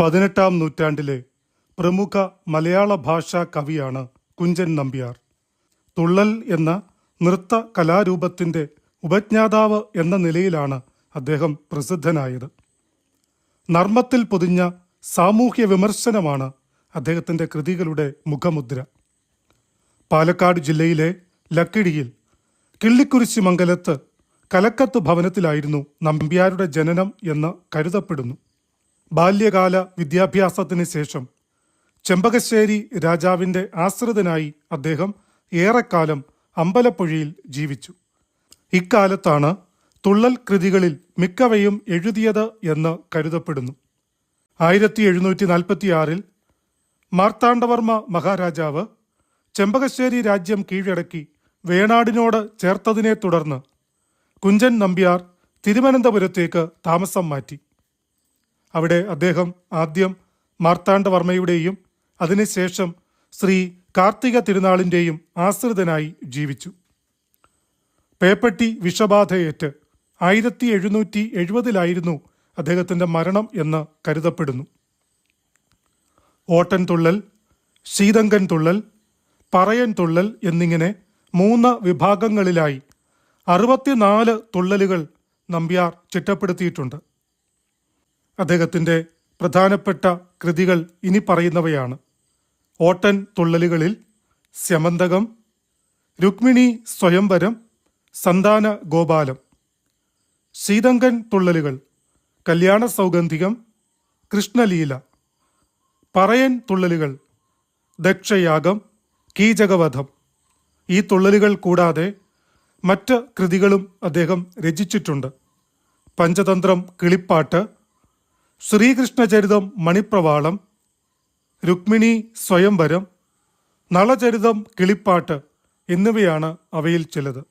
പതിനെട്ടാം നൂറ്റാണ്ടിലെ പ്രമുഖ മലയാള ഭാഷാ കവിയാണ് കുഞ്ചൻ നമ്പ്യാർ. തുള്ളൽ എന്ന നൃത്ത കലാരൂപത്തിന്റെ ഉപജ്ഞാതാവ് എന്ന നിലയിലാണ് അദ്ദേഹം പ്രസിദ്ധനായത്. നർമ്മത്തിൽ പൊതിഞ്ഞ സാമൂഹ്യ വിമർശനമാണ് അദ്ദേഹത്തിന്റെ കൃതികളുടെ മുഖമുദ്ര. പാലക്കാട് ജില്ലയിലെ ലക്കിടിയിൽ കിള്ളിക്കുരിശി മംഗലത്ത് കലക്കത്ത് ഭവനത്തിലായിരുന്നു നമ്പ്യാരുടെ ജനനം എന്ന് കരുതപ്പെടുന്നു. ബാല്യകാല വിദ്യാഭ്യാസത്തിന് ശേഷം ചെമ്പകശ്ശേരി രാജാവിന്റെ ആശ്രിതനായി അദ്ദേഹം ഏറെക്കാലം അമ്പലപ്പുഴയിൽ ജീവിച്ചു. ഇക്കാലത്താണ് തുള്ളൽ കൃതികളിൽ മിക്കവയും എഴുതിയത് എന്ന് കരുതപ്പെടുന്നു. ആയിരത്തി എഴുന്നൂറ്റി നാൽപ്പത്തിയാറിൽ മാർത്താണ്ഡവർമ്മ മഹാരാജാവ് ചെമ്പകശ്ശേരി രാജ്യം കീഴടക്കി വേണാടിനോട് ചേർത്തതിനെ തുടർന്ന് കുഞ്ചൻ നമ്പ്യാർ തിരുവനന്തപുരത്തേക്ക് താമസം മാറ്റി. അവിടെ അദ്ദേഹം ആദ്യം മാർത്താണ്ഡവർമ്മയുടെയും അതിനുശേഷം ശ്രീ കാർത്തിക തിരുനാളിന്റെയും ആശ്രിതനായി ജീവിച്ചു. പേപ്പട്ടി വിഷബാധയേറ്റ് ആയിരത്തി എഴുന്നൂറ്റി എഴുപതിലായിരുന്നു അദ്ദേഹത്തിന്റെ മരണം എന്ന് കരുതപ്പെടുന്നു. ഓട്ടൻ തുള്ളൽ ശീതങ്കൻ തുള്ളൽ പറയൻ തുള്ളൽ എന്നിങ്ങനെ മൂന്ന് വിഭാഗങ്ങളിലായി അറുപത്തിനാല് തുള്ളലുകൾ നമ്പ്യാർ ചിട്ടപ്പെടുത്തിയിട്ടുണ്ട്. അദ്ദേഹത്തിന്റെ പ്രധാനപ്പെട്ട കൃതികൾ ഇനി പറയുന്നവയാണ്. ഓട്ടൻ തുള്ളലുകളിൽ സ്യമന്തകം രുക്മിണി സ്വയംവരം സന്താന ഗോപാലം. ശീതങ്കൻ തുള്ളലുകൾ കല്യാണ സൗഗന്ധികം കൃഷ്ണലീല. പറയൻ തുള്ളലുകൾ ദക്ഷയാഗം കീചകവധം. ഈ തുള്ളലുകൾ കൂടാതെ മറ്റ് കൃതികളും അദ്ദേഹം രചിച്ചിട്ടുണ്ട്. പഞ്ചതന്ത്രം കിളിപ്പാട്ട് ശ്രീകൃഷ്ണചരിതം മണിപ്രവാളം രുക്മിണി സ്വയംവരം നളചരിതം കിളിപ്പാട്ട് എന്നിവയാണ് അവയിൽ ചിലത്.